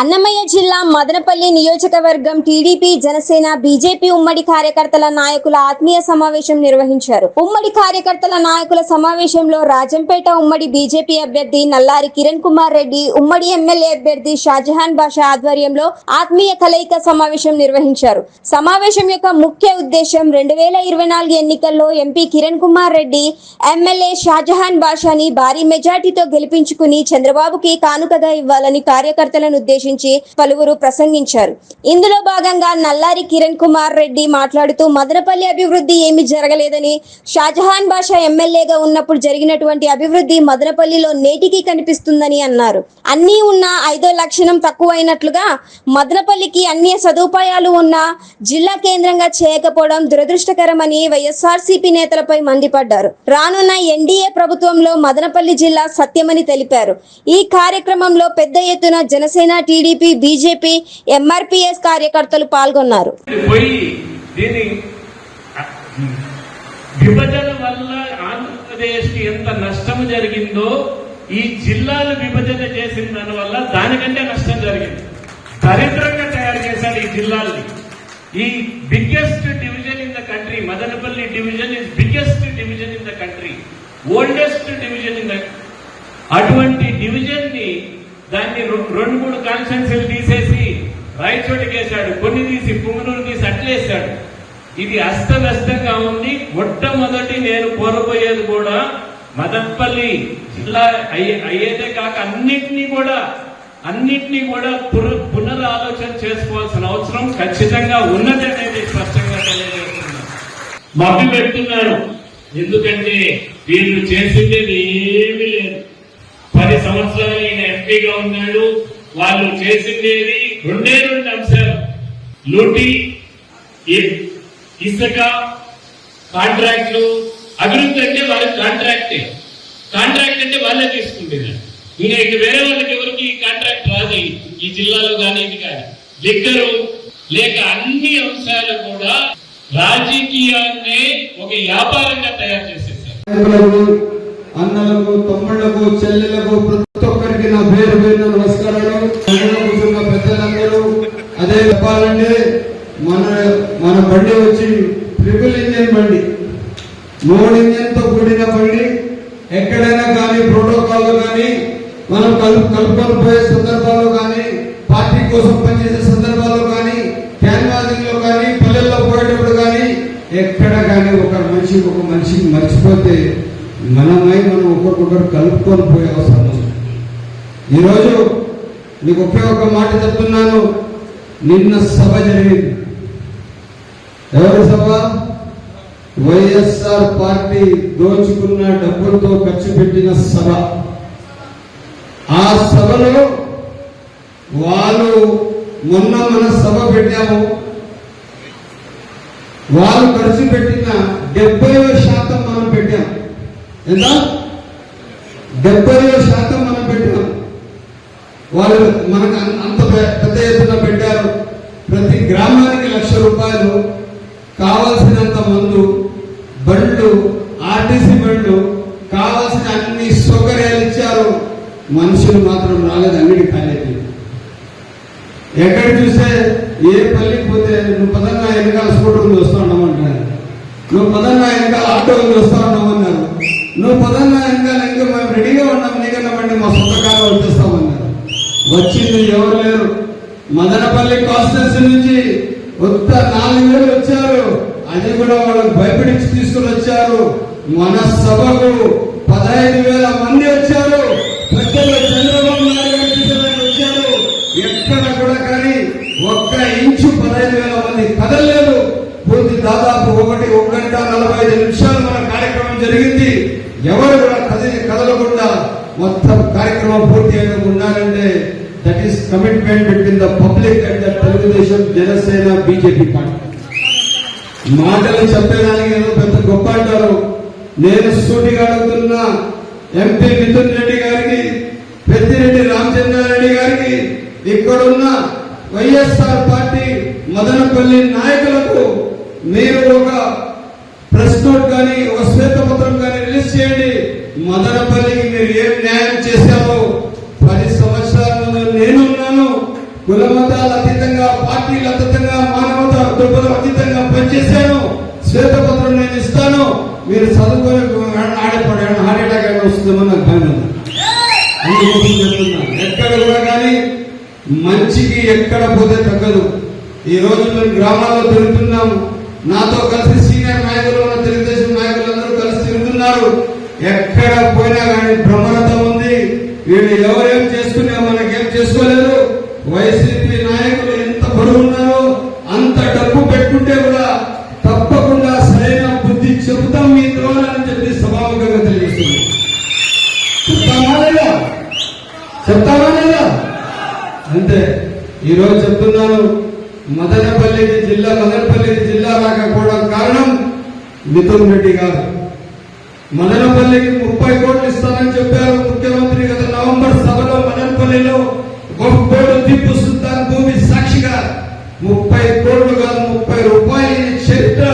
అన్నమయ్య జిల్లా మదనపల్లి నియోజకవర్గం TDP Janasena BJP ఉమ్మడి కార్యకర్తల నాయకుల ఆత్మీయ సమావేశం నిర్వహించారు. ఉమ్మడి కార్యకర్తల నాయకుల సమావేశంలో రాజంపేట ఉమ్మడి బీజేపీ అభ్యర్థి నల్లారి కిరణ్ కుమార్ రెడ్డి ఉమ్మడి ఎమ్మెల్యే అభ్యర్థి షాజహాన్ బాషా ఆధ్వర్యంలో ఆత్మీయ కలయిక సమావేశం నిర్వహించారు. సమావేశం యొక్క ముఖ్య ఉద్దేశం రెండు వేల ఇరవై నాలుగు ఎన్నికల్లో ఎంపీ కిరణ్ కుమార్ రెడ్డి ఎమ్మెల్యే షాజహాన్ బాషాని భారీ మెజార్టీతో గెలిపించుకుని చంద్రబాబుకి కానుకగా ఇవ్వాలని కార్యకర్తలను ఉద్దేశించి పలువురు ప్రసంగించారు. ఇందులో భాగంగా నల్లారి కిరణ్ కుమార్ రెడ్డి మాట్లాడుతూ మదనపల్లి అభివృద్ధి ఏమీ జరగలేదని షాజహాన్ బాషా ఎమ్మెల్యేగా ఉన్నప్పుడు జరిగినటువంటి అభివృద్ధి మదనపల్లిలో నేటికి కనిపిస్తుందని అన్నారు. అన్నీ ఉన్న ఐదో లక్షణం తక్కువైనట్లుగా మదనపల్లికి అన్ని సదుపాయాలు ఉన్న జిల్లా కేంద్రంగా చేయకపోవడం దురదృష్టకరమని వైఎస్ఆర్సీపీ నేతలపై మండిపడ్డారు. రానున్న ఎన్డీఏ ప్రభుత్వంలో మదనపల్లి జిల్లా సత్యమని తెలిపారు. ఈ కార్యక్రమంలో పెద్ద ఎత్తున జనసేన టీడీపీ బీజేపీ ఎంఆర్పీఎస్ కార్యకర్తలు పాల్గొన్నారు. విభజన వల్ల ఆంధ్రప్రదేశ్కి ఎంత నష్టం జరిగిందో ఈ జిల్లాలు విభజన చేసిన దాని వల్ల దానికంటే నష్టం జరిగింది. దరిద్రంగా తయారు చేశారు ఈ జిల్లాల్ని. ఈ biggest division in the country Madanapalle division is biggest division in the country oldest division in the అటువంటి డివిజన్ని దాన్ని రెండు మూడు కాన్స్టెన్సీలు తీసేసి రాయచోటికి వేశాడు. కొన్ని తీసి పుంగునూరు తీసి అట్లేసాడు ఇది అస్తవ్యస్తంగా ఉంది. మొట్టమొదటి నేను కోరబోయేది కూడా మదనపల్లి జిల్లా అయ్యేదే కాక అన్నిటినీ కూడా అన్నిటినీ కూడా పునరాలోచన చేసుకోవాల్సిన అవసరం ఖచ్చితంగా ఉన్నది అనేది స్పష్టంగా తెలియజేస్తున్నాను మభ్య పెడుతున్నాను ఎందుకంటే వీళ్ళు చేసింది ఏమీ లేదు. పది సంవత్సరాలు ఈయన ఎంపీగా ఉన్నాడు. వాళ్ళు చేసిందేది రెండే రెండు అంశాలు. లూటి ఇసుక కాంట్రాక్ట్లు అభివృద్ధి అంటే వాళ్ళకి కాంట్రాక్టే. కాంట్రాక్ట్ అంటే వాళ్ళే తీసుకుంటున్నారు. ఇంకా ఇక వేరే వాళ్ళకి ఎవరికి ఈ కాంట్రాక్ట్ రాదు. ఈ- జిల్లాలో కానీ ఇది కానీ. లిక్కరు లేక అన్ని అంశాలు కూడా రాజకీయాన్నే ఒక వ్యాపారంగా తయారు చేసేసారు అన్నలకు తమ్ముళ్ళకు చెల్లెలకు ప్రతి ఒక్కరికి నా పేరు పేరు నమస్కారాలు. కూర్చున్న పెద్దలందరూ అదే చెప్పాలంటే మన మన బండి వచ్చి ట్రిపుల్ ఇంజిన్ బండి. మూడు ఇంజిన్తో కూడిన బండి. ఎక్కడైనా కానీ ప్రోటోకాల్ కానీ మనం కలుపు కలుపుకొని పోయే సందర్భాల్లో కానీ పార్టీ కోసం పనిచేసే సందర్భాల్లో కానీ క్యాన్వాసింగ్లో కానీ పల్లెల్లో పోయేటప్పుడు కానీ ఎక్కడ కానీ ఒక మనిషి ఒక మనిషి మర్చిపోతే మనమై మనం ఒకరికొకరు కలుపుకొని పోయే అవసరం ఈరోజు నీకు ఒకే ఒక మాట చెప్తున్నాను. నిన్న సభ జరిగింది. ఎవరి సభ? వైఎస్ఆర్ పార్టీ దోచుకున్న డబ్బులతో ఖర్చు పెట్టిన సభ. ఆ సభలో వాళ్ళు మొన్న మన సభ పెట్టాము. వాళ్ళు ఖర్చు పెట్టిన డెబ్బై శాతం మనం పెట్టాము ఎంత డెబ్బై శాతం మనం పెట్టాం వాళ్ళు మనకు అంత పెద్ద ఎత్తున పెట్టారు. ప్రతి గ్రామానికి లక్ష రూపాయలు కావాల్సినంత మందు బండ్లు ఆర్టీసీ బండ్లు కావాల్సిన అన్ని సౌకర్యాలు ఇచ్చారు. మనుషులు మాత్రం రాలేదు అంగడి కాలేదు ఎక్కడ చూస్తే ఏ పల్లికి పోతే నువ్వు పదంగా వెనకాల స్కూటర్ ఉంది వస్తా నువ్వు పదంగా వెనకాల ఆటో ఉంది వస్తా నువ్వు పదంగా ఇంకా మేము రెడీగా ఉన్నాం. నీకన్నా బండి మా సొంత కాలం వచ్చేస్తామన్నారు. వచ్చింది ఎవరు లేరు. మదనపల్లి కాన్స్టిట్యూన్సీ నుంచి కొత్త నాలుగు వేలు వచ్చారు. అది కూడా వాళ్ళు భయపడించి తీసుకుని వచ్చారు. మన సభకు పదహైదు వేల మంది వచ్చారు. ప్రజలు చంద్రబాబు నాయుడు వచ్చారు. ఎక్కడ కూడా కానీ ఒక్క ఇంచు పదహైదు వేల మంది కదలలేదు. పూర్తి దాదాపు ఒకటి ఒక గంట నలభై ఐదు నిమిషాలు మన కార్యక్రమం జరిగింది. ఎవరు కూడా కదిలి కదలకుండా మొత్తం కార్యక్రమం పూర్తి అయిన ఉండాలంటే that is commitment between the public and the Telugu Desam Janasena BJP party. మాటలు చెప్పేదానికి ఏదో పెద్ద గొప్ప అంటారు. నేను సూటిగా అడుగుతున్న ఎంపీ మిథున్ రెడ్డి గారికి పెద్దిరెడ్డి రామచంద్రారెడ్డి గారికి ఇక్కడున్న వైఎస్ఆర్ పార్టీ మదనపల్లి నాయకులకు మీరు ఒక చేయండి. మదనపల్లికి మీరు ఏం న్యాయం చేశారో పది సంవత్సరాల ముందు నేనున్నాను కులమతాల అతీతంగా పార్టీల అతీతంగా మానవత దృక్పథం అతీతంగా పనిచేశాను. శ్వేతపత్రం నేను ఇస్తాను. మీరు చదువుకొని ఆడపడే అయినా వస్తుందేమో నాకు భయం అందుకోసం చెప్తున్నా. ఎక్కడ కూడా కానీ మంచికి ఎక్కడ పోతే తగ్గదు. ఈ రోజు మేము గ్రామాల్లో తిరుగుతున్నాము. నాతో కలిసి సీనియర్ నాయకులు ఉన్న నాయకులందరూ కలిసి తిరుగుతున్నారు ఎక్కడ పోయినా కానీ భ్రమరతం ఉంది. వీళ్ళు ఎవరేం చేసుకున్నా మనకేం చేసుకోలేదు వైసీపీ ముప్పై కోట్లు కాదు ముప్పై రూపాయలు చరిత్ర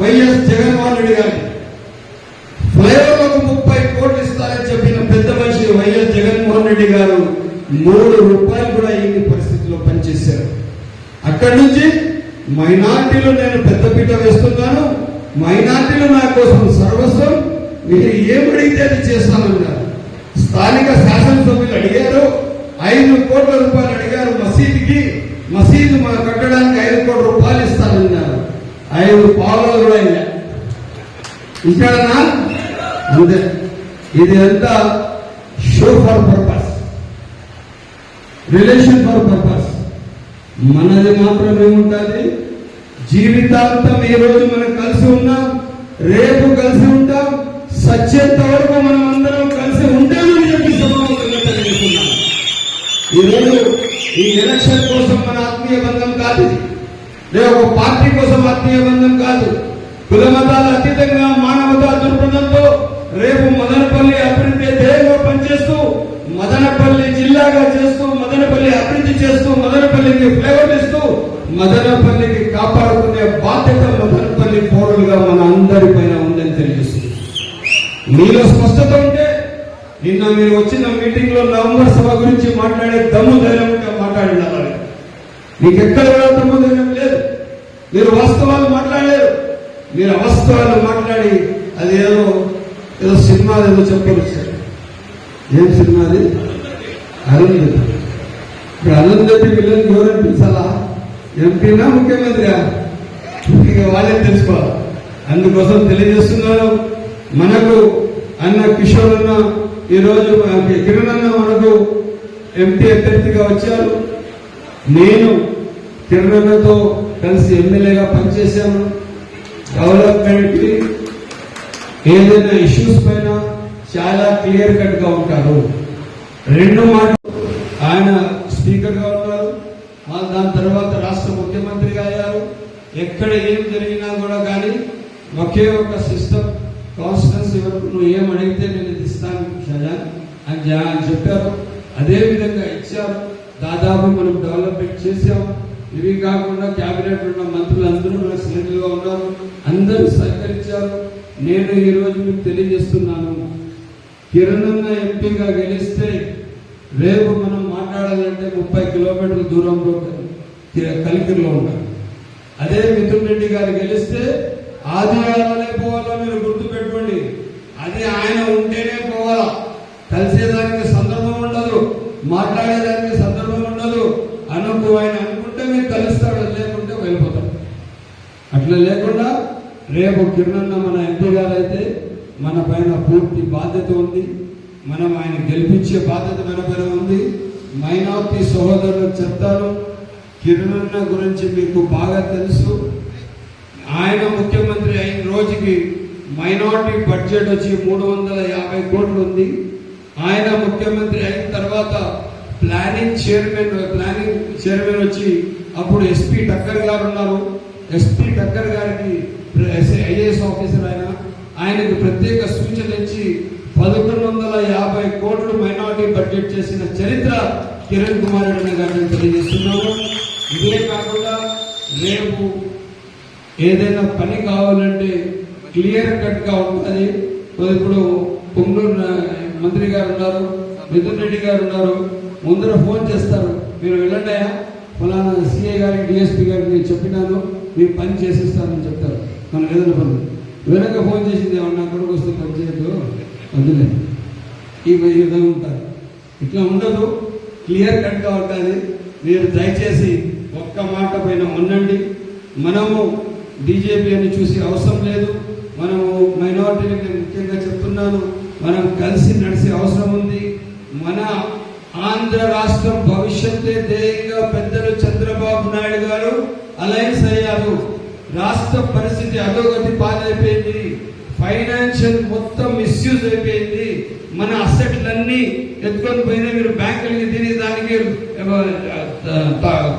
వైఎస్ జగన్మోహన్ రెడ్డి గారికి ఫ్లైఓవర్లకు ముప్పై కోట్లు ఇస్తారని చెప్పిన పెద్ద మనిషి వైఎస్ జగన్మోహన్ రెడ్డి గారు మూడు రూపాయలు కూడా ఈ పరిస్థితిలో పనిచేశారు. అక్కడి నుంచి మైనార్టీలు నేను పెద్దపీట వేస్తున్నాను మైనార్టీలు నా కోసం సర్వస్వం మీరు ఏమడిగితే అది చేస్తానన్నారు. స్థానిక శాసనసభ్యులు అడిగారు ఐదు కోట్ల రూపాయలు అడిగారు మసీదుకి. మసీదు మా కట్టడానికి ఐదు కోట్ల రూపాయలు ఇస్తానన్నారు. ఐదు పావులు కూడా ఇలా ఇచ్చాడనా అంతే. ఇది అంతా show for purpose relation for purpose మనది మాత్రమే ఉంటుంది. జీవితాంతం ఈ రోజు మనం కలిసి ఉన్నాం. రేపు కలిసి ఉంటాం. సత్యంత వరకు మనం అందరం కలిసి ఉంటామని చెప్పి సమావేశంగా తెలియజేస్తున్నాం. ఈరోజు ఈ ఎలక్షన్ కోసం మన ఆత్మీయ బంధం కాదు. లేదా ఒక పార్టీ కోసం ఆత్మీయ బంధం కాదు. కుల మతాల అతీతంగా మానవతా దృక్పథంతో రేపు మదనపల్లి అభివృద్ధి ధ్యేయంగా పనిచేస్తూ మదనపల్లి జిల్లాగా చేస్తూ మదనపల్లి అభివృద్ధి చేస్తూ మదనపల్లికి ఫ్లేవర్ ఇస్తూ మదనపల్లికి కాపాడుకునే బాధ్యత మదనపల్లి పౌరులుగా మన అందరి పైన ఉందని తెలియజేస్తుంది. మీలో స్పష్టత ఉంటే నిన్న మీరు వచ్చిన మీటింగ్లో నవంబర్ సభ గురించి మాట్లాడే దమ్ము ధైర్యం ఉంటే మీకు ఎక్కడ కూడా దమ్ము లేదు. మీరు వాస్తవాలు మాట్లాడలేరు. మీరు అవాస్తవాలు మాట్లాడి అది ఏదో ఏదో సినిమా ఏదో చెప్పవచ్చు ఏం సినిమా అది? అరుంధతి. ఇప్పుడు అరుంధతి పిల్లలు ఎవరైనా పిలిచాలా ఎంపీనా ముఖ్యమంత్రియా? ఇక వాళ్ళే తెలుసుకోవాలి. అందుకోసం తెలియజేస్తున్నారు మనకు అన్న కిషోర్ అన్న ఈరోజు కిరణ్ అన్న మనకు ఎంపీ అభ్యర్థిగా వచ్చారు. నేను కిరణ్ కలిసి ఎమ్మెల్యేగా పనిచేశాను. డెవలప్మెంట్ ఏదైనా ఇష్యూస్ పైన చాలా క్లియర్ కట్గా ఉంటారు. రెండు మాటలు ఆయన స్పీకర్గా ఉన్నారు. దాని తర్వాత రాష్ట్ర ముఖ్యమంత్రిగా అయ్యారు. ఎక్కడ ఏం జరిగినా కూడా కానీ ఒకే ఒక సిస్టమ్ కాన్స్టిట్యున్సీ వరకు నువ్వు ఏం అడిగితే నేను ఇస్తాను అని చెప్పారు. అదే విధంగా ఇచ్చారు. దాదాపు మనం డెవలప్మెంట్ చేసాం ఇవి కాకుండా క్యాబినెట్ ఉన్న మంత్రులు అందరూ మన శ్రేణులుగా ఉన్నారు. అందరూ సహకరించారు. నేను ఈ రోజు మీకు తెలియజేస్తున్నాను. కిరణ్ ఎంపీగా గెలిస్తే రేపు మనం మాట్లాడాలంటే ముప్పై కిలోమీటర్ల దూరంలో కి- కలికిరిలో ఉంటారు. అదే మిథున్ రెడ్డి గారు గెలిస్తే ఆదివారాలే పోవాలో మీరు గుర్తు పెట్టుకోండి అది ఆయన ఉంటేనే పోవాలా. కలిసేదానికి మాట్లాడేదానికి సందర్భం ఉండదు. అన్నప్పుడు ఆయన అనుకుంటే మీరు కలుస్తాడు లేకుంటే వెళ్ళిపోతాడు. అట్లా లేకుండా రేపు కిరణన్న మన ఎంపీ గారు అయితే మన పైన పూర్తి బాధ్యత ఉంది. మనం ఆయన గెలిపించే బాధ్యత మన పైన ఉంది. మైనార్టీ సహోదరులకు చెప్తాను కిరణన్న గురించి మీకు బాగా తెలుసు. ఆయన ముఖ్యమంత్రి అయిన రోజుకి మైనార్టీ బడ్జెట్ వచ్చి మూడు వందల యాభై కోట్లు ఉంది. ఆయన ముఖ్యమంత్రి అయిన తర్వాత ప్లానింగ్ చైర్మన్ ప్లానింగ్ చైర్మన్ వచ్చి అప్పుడు ఎస్పీ టక్కర్ గారు ఉన్నారు. ఎస్పీ టక్కర్ గారికి ఐఏఎస్ ఆఫీసర్ ఆయన. ఆయనకు ప్రత్యేక సూచన ఇచ్చి పదకొండు వందల యాభై కోట్లు మైనార్టీ బడ్జెట్ చేసిన చరిత్ర కిరణ్ కుమార్ రెడ్డి గారిని తెలియజేస్తున్నాము. ఇదే కాకుండా రేపు ఏదైనా పని కావాలంటే క్లియర్ కట్గా ఉంటుంది ఇప్పుడు పొంగూరు మంత్రి గారు ఉన్నారు మిథున్ రెడ్డి గారు ఉన్నారు ముందర ఫోన్ చేస్తారు. మీరు వెళ్ళండి ఫలానా సిఐ గారికి డిఎస్పీ గారికి నేను చెప్పినాను మీరు పని చేసిస్తానని చెప్తారు. మనం ఏదైనా పని. వెనక ఫోన్ చేసింది ఏమన్నా అక్కడికి వస్తే పని చేయదు అందులే ఈ విధంగా ఉంటారు. ఇట్లా ఉండదు. క్లియర్ కట్గా ఉంటుంది మీరు దయచేసి ఒక్క మాట పైన ఉండండి. మనము బీజేపీ అని చూసి అవసరం లేదు. మనము మైనార్టీలకి నేను ముఖ్యంగా చెప్తున్నాను. మనం కలిసి నడిచే అవసరం ఉంది. మన ఆంధ్ర రాష్ట్రం భవిష్యత్తే ధ్యేయంగా పెద్దలు చంద్రబాబు నాయుడు గారు అలయన్స్ అయ్యారు. రాష్ట్ర పరిస్థితి అధోగతి పాలైపోయింది. ఫైనాన్షియల్ మొత్తం మిస్యూజ్ అయిపోయింది. మన అసెట్లన్నీ ఎత్తుకొని పోయినా మీరు బ్యాంకులకి తిని దానికి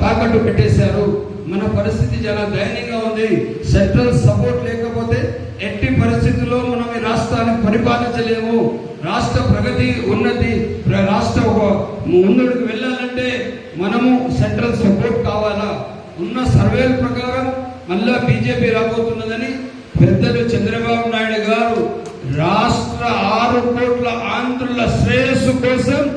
తాకట్టు పెట్టేశారు. మన పరిస్థితి చాలా దయనీయంగా ఉంది. సెంట్రల్ సపోర్ట్ లేకపోతే ఎట్టి పరిస్థితుల్లో మనం ఈ రాష్ట్రాన్ని పరిపాలించలేము. రాష్ట్ర ప్రగతి ఉన్నతి ప్ర- రాష్ట్ర ముందుకు వెళ్ళాలంటే మనము సెంట్రల్ సపోర్ట్ కావాలా? ఉన్న సర్వేల ప్రకారం మళ్ళా బీజేపీ రాబోతున్నదని పెద్దలు చంద్రబాబు నాయుడు గారు రాష్ట్ర ఆరు కోట్ల ఆంధ్రుల శ్రేయస్సు కోసం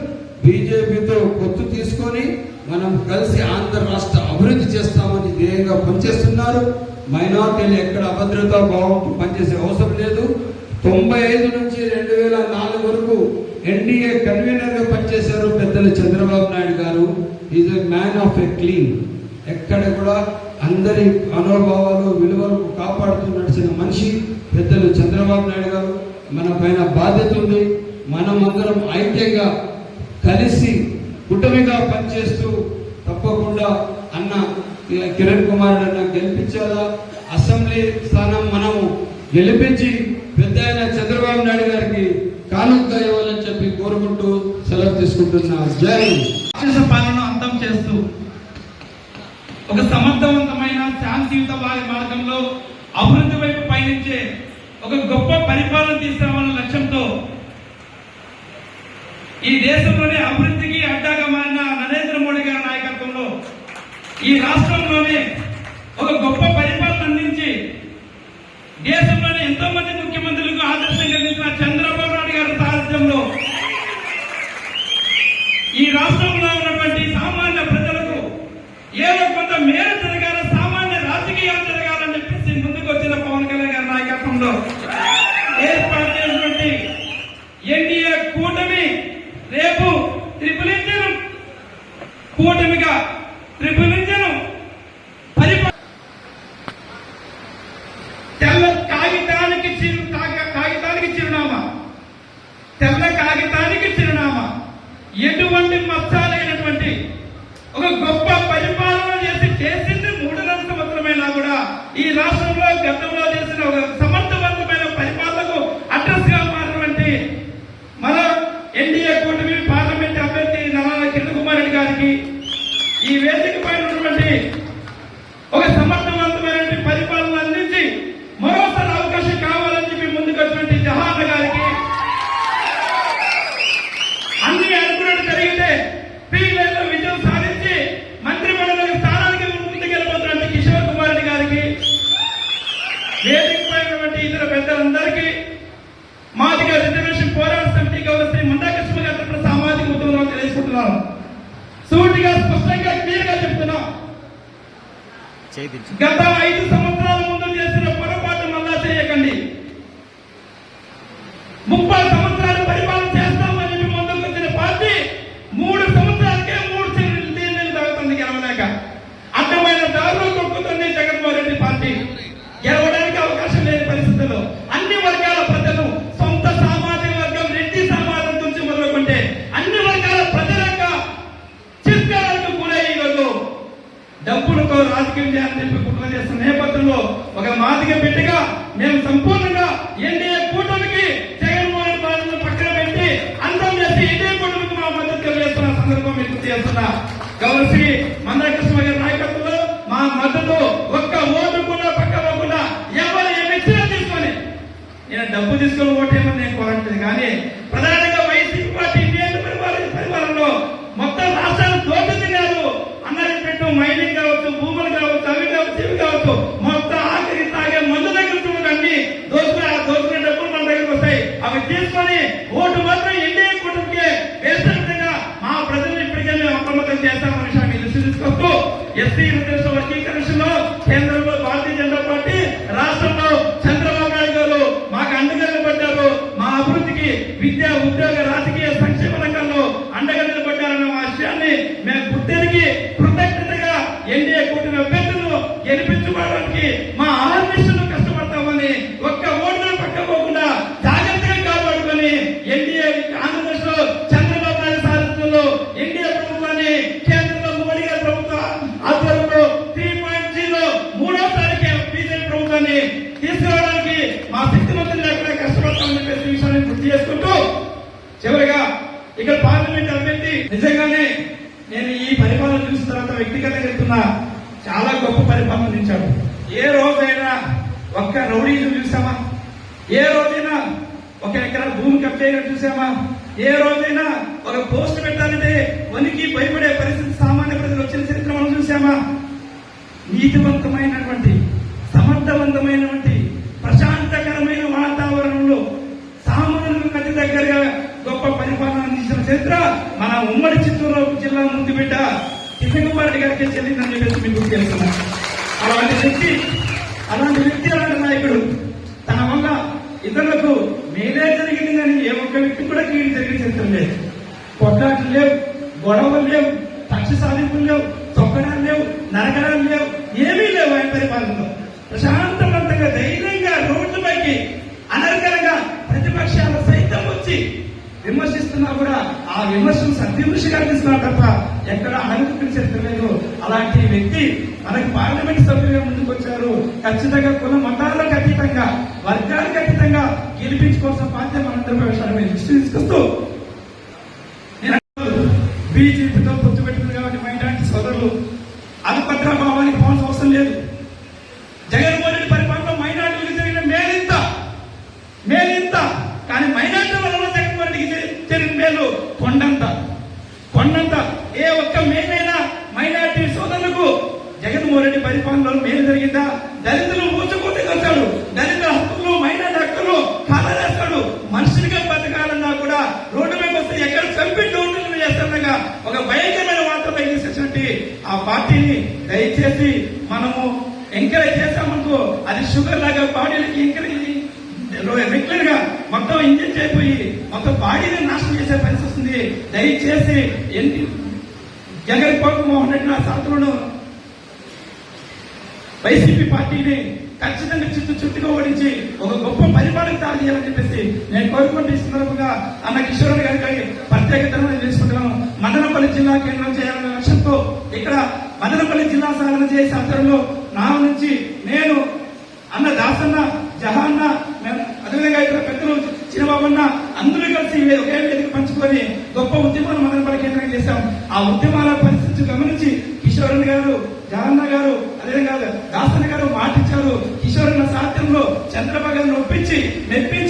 బీజేపీతో పొత్తు తీసుకొని మనం కలిసి ఆంధ్ర రాష్ట్ర అభివృద్ధి చేస్తామని ధ్యేయంగా పనిచేస్తున్నారు. మైనార్టీలు ఎక్కడ అభద్రత భావం పనిచేసే అవసరం లేదు. తొంభై ఐదు నుంచి రెండు వేల నాలుగు వరకు ఎన్డీఏ కన్వీనర్గా పనిచేశారు పెద్దలు చంద్రబాబు నాయుడు గారు. Is a man of a clean ఎక్కడ కూడా అందరి మనోభావాలు విలువలు కాపాడుతూ నడిచిన మనిషి పెద్దలు చంద్రబాబు నాయుడు గారు. మన పైన బాధ్యత ఉంది. మనం అందరం ఐక్యంగా కలిసి కుటుంబిగా పనిచేస్తూ తప్పకుండా అన్న కిరణ్ కుమార్ అన్న గెలిపించాలా అసెంబ్లీ స్థానం మనము గెలిపించి పెద్ద ఆయన చంద్రబాబు నాయుడు గారికి కానుక ఇవ్వాలని చెప్పి కోరుకుంటూ సెలవు తీసుకుంటున్నా. జై పాలన అంతం చేస్తూ ఒక సమర్థవంతమైన శాంతియుత మార్గంలో అభివృద్ధి వైపు పయనించే ఒక గొప్ప పరిపాలన తీసుకురావాలన్న లక్ష్యంతో ఈ దేశంలోనే అభివృద్ధికి అడ్డాగా మారిన నరేంద్ర ఈ రాష్ట్రంలోనే ఒక గొప్ప పరిపాలన అందించి దేశంలోని ఎంతో మంది ముఖ్యమంత్రులు ఆదర్శం కలిగించిన చంద్రబాబు నాయుడు గారి సారథ్యంలో ఈ రాష్ట్రంలో ఉన్నటువంటి సామాన్య ప్రజలకు ఏదో కొంత మేర జరగాల సామాన్య రాజకీయాలు జరగాలని చెప్పేసి ముందుకు వచ్చిన పవన్ కళ్యాణ్ గారి నాయకత్వంలో ఏర్పాటు చేసినటువంటి ఎన్డీఏ కూటమి రేపు త్రిపుల్ ఇంజన్ కూటమిగా త్రిపుల్ ఇంజన్ పరిపా తెల్ల కాగితానికి చిరు కాగ- కాగితానికి చిరునామా తెల్ల కాగితానికి చిరునామా ఎటువంటి మత్సాలైనటువంటి ఒక గొప్ప పరిపాలన చేసి చేసింది మూడున్నర సంవత్సరమైనా కూడా ఈ రాష్ట్రంలో గతంలో చేసిన ఒక సమర్థవంతమైన పరిపాలనకు అడ్రస్గా మారినటువంటి మన ఎన్డీఏ కూటమి పార్లమెంట్ అభ్యర్థి నల్లాల కిరణ్ కుమార్ రెడ్డి గారికి ఈ వేదిక పైన ఉన్నటువంటి ఒక సమర్థవంతమైనటువంటి పరిపాలన అందించి మరోసారి అవకాశం కావాలని చెప్పి ముందుకు వచ్చినటువంటి జహాన్ గారికి అన్ని అనుకున్నట్టు జరిగితే పీలైలో విజయం సాధించి మంత్రి మండలి స్థానానికి ముందుకెళ్ళిపోతున్నటువంటి కిషోర్ కుమార్ రెడ్డి గారికి వేదిక పైనటువంటి ఇతర పెద్దలందరికీ మాదిగ రిజర్వేషన్ పోరాట సమితి గౌరవ శ్రీ మందాకృష్ణ గారి తరపున సామాజిక ఉద్యమంలో తెలియజేసుకుంటున్నాను సూటిగా స్పష్టంగా క్లియర్గా చెప్తున్నాం గత ఐదు సంవత్సరాల ముందు చేసిన పొరపాటు మళ్ళా చేయకండి. ముప్పై సంవత్సరాలు పరిపాలన చేస్తామని ముందుకు వచ్చిన పార్టీ మూడు సంవత్సరాలకే మూడు నీళ్ళు తాగుతుంది గెలవలేక అడ్డమైన దారులు తొక్కుతుంది జగన్మోహన్ రెడ్డి పార్టీ గెలవడానికి అవకాశం లేని పరిస్థితుల్లో అన్ని వర్గాల ప్రజలు సొంత సామాజిక వర్గం రెడ్డి సమాజం నుంచి మొదలుకుంటే అన్ని వర్గాల ప్రజల యొక్క చిత్కారాలకు కూడా ఈరోజు డబ్బులతో రాజకీయం చేయాలని చెప్పి కుట్ర చేస్తున్న నేపథ్యంలో ఒక మాదిక బిడ్డగా మేము సంపూర్ణంగా ఎన్డీఏ కూటమికి జగన్మోహన్ బాబును పక్కన పెట్టి అందం చేసి ఇదే కూటమికి మా మద్దతు తెలియజేస్తున్న సందర్భం మీకు చేస్తున్నా గౌరవ శ్రీ మందకృష్ణ గారి నాయకత్వంలో మా మద్దతు ఒక్క ఓటు కూడా పక్క పోకుండా ఎవరు ఏమి ఇచ్చినా తీసుకొని? నేను డబ్బు తీసుకొని ఓటేమని నేను కోరట్లేదు కానీ ప్రధానంగా వైసీపీ పార్టీ పరిపాలనలో మొత్తం రాష్ట్రాలు దోట అన్నరెట్టు మైనింగ్ కావచ్చు భూములు కావచ్చు అవి కావచ్చు ఇవి కావచ్చు. మొత్తం ఆఖరి తాగే మందు దగ్గర చూడండి. దోచుకునే ఆ దోచుకునే డబ్బులు మన దగ్గరకు వస్తాయి. అవి తీసుకొని ఓటు మాత్రం ఎన్డీఏ కూటమికే వేసే విధంగా మా ప్రజలు ఇప్పటికే మేము అప్రమత్తం చేస్తామని విషయాన్ని దృష్టి తీసుకొస్తూ ఎస్సీ రిజర్వ్స్ వర్గీకరణలో కేంద్రంలో భారతీయ జనతా పార్టీ రాష్ట్రంలో చంద్రబాబు నాయుడు గారు మాకు అండగా పడ్డారు మా అభివృద్ధికి విద్య ఉద్యోగ రాజకీయ Yeah. ఏ రోజైనా ఒక ఎకరా భూమి కబ్జా చూసామా? ఏ రోజైనా ఒక పోస్ట్ పెట్టాలంటే వనికి భయపడే పరిస్థితి సామాన్య ప్రజలు వచ్చిన చరిత్ర మనం చూసామా? నీతివంతమైనటువంటి సమర్థవంతమైనటువంటి ప్రశాంతకరమైన వాతావరణంలో సామాన్యులకు అతి దగ్గరగా గొప్ప పరిపాలన అందించిన చరిత్ర మన ఉమ్మడి చిత్తూరు జిల్లా ముందు బిడ్డ కిషన్ గారికి చెల్లిందని చెప్పేసి మీకు గుర్తు అలాంటి వ్యక్తి అలాంటి వ్యక్తి అలాంటి నాయకుడు తన వల్ల ఇతరులకు మేలే జరిగింది కానీ ఏ ఒక్క వ్యక్తి కూడా కీడు జరిగిన చరిత్ర లేదు. కొట్లాటలు లేవు గొడవలు లేవు కక్ష సాధింపులు లేవు తొక్కడాలు లేవు నరకడాలు లేవు ఏమీ లేవు ఆయన పరిపాలనలో. ప్రశాంతవంతంగా ధైర్యంగా రోడ్లపైకి అనర్గలంగా ప్రతిపక్షాలు సైతం వచ్చి విమర్శిస్తున్నా కూడా ఆ విమర్శను సత్యదృష్టిగా తీసుకున్నారు తప్ప ఎక్కడ అణగుతున్న చరిత్ర లేదు. అలాంటి వ్యక్తి మనకి పార్లమెంట్ సభ్యులుగా ముందుకు వచ్చారు ఖచ్చితంగా కుల మతాలకు అతీతంగా వర్గానికి అతీతంగా గెలిపించుకోవాల్సిన బాధ్యత మనందరిపై విషయాన్ని మీరు దృష్టి తీసుకొస్తూ బీజేపీతో పొత్తు పెట్టింది కాబట్టి మైనార్టీ సోదరులు అనుపత్ర భావానికి పోవాల్సిన అవసరం లేదు జగన్మోహన్ రెడ్డి పరిపాలనలో మైనార్టీలకు జరిగిన మేలింత మేలింత కానీ మైనార్టీ వల్ల జగన్మోహన్ రెడ్డికి జరి- జరిగిన మేలు కొండంత కొండంత ఏ ఒక్క మేలైనా మైనార్టీ సోదరులకు జగన్మోహన్ రెడ్డి పరిపాలనలో మేలు జరిగిందా దళితులు ఊచుకుంటే వచ్చాడు దళిత హక్కులు మైనార్టీ హక్కులు కాలరేస్తాడు మనుషులుగా బతకాలన్నా కూడా రోడ్డు మీద వస్తే ఎక్కడ చంపి డోర్లు చేస్తుండగా ఒక భయంకరమైన వార్త బయటేసేటువంటి ఆ పార్టీని దయచేసి మనము ఎంకరేజ్ చేస్తామనుకో అది షుగర్ లాగా బాడీలకి ఎంకరేజ్ రెగ్యులర్గా మొత్తం ఇంజెక్ట్ అయిపోయి మొత్తం బాడీని నాశనం చేసే పరిస్థితి వస్తుంది దయచేసి ఎన్ని జగన్ మోహన్ రెడ్డి నా సాధనను వైసీపీ పార్టీని ఖచ్చితంగా చిత్తు చుట్టుగా ఓడించి ఒక గొప్ప పరిపాలన తయారు చేయాలని చెప్పేసి నేను కోరుకుంటే సందర్భంగా అన్న కిషోర్ గారికి ప్రత్యేకతను చేసుకుంటున్నాను మదనపల్లి జిల్లా కేంద్రం చేయాలనే లక్ష్యంతో ఇక్కడ మదనపల్లి జిల్లా సాధన చేసే ఆధ్వర్యంలో నా నుంచి నేను అన్న దాసన్న జహాన్న అదేవిధంగా ఇక్కడ పెద్దలు చిన్నబాబన్న అందరూ కలిసి ఒకే వేదిక పంచుకొని గొప్ప ఉద్యమాన్ని మదనపల్లి కేంద్రంగా చేశాం. ఆ ఉద్యమాల పరిస్థితి గమనించి కిషోరన్ గారు జగన్న గారు అదేవిధంగా దాసన్ గారు మాటిచ్చారు. కిషోరన్న సాధ్యంలో చంద్రబాబు గారిని ఒప్పించి మెప్పించి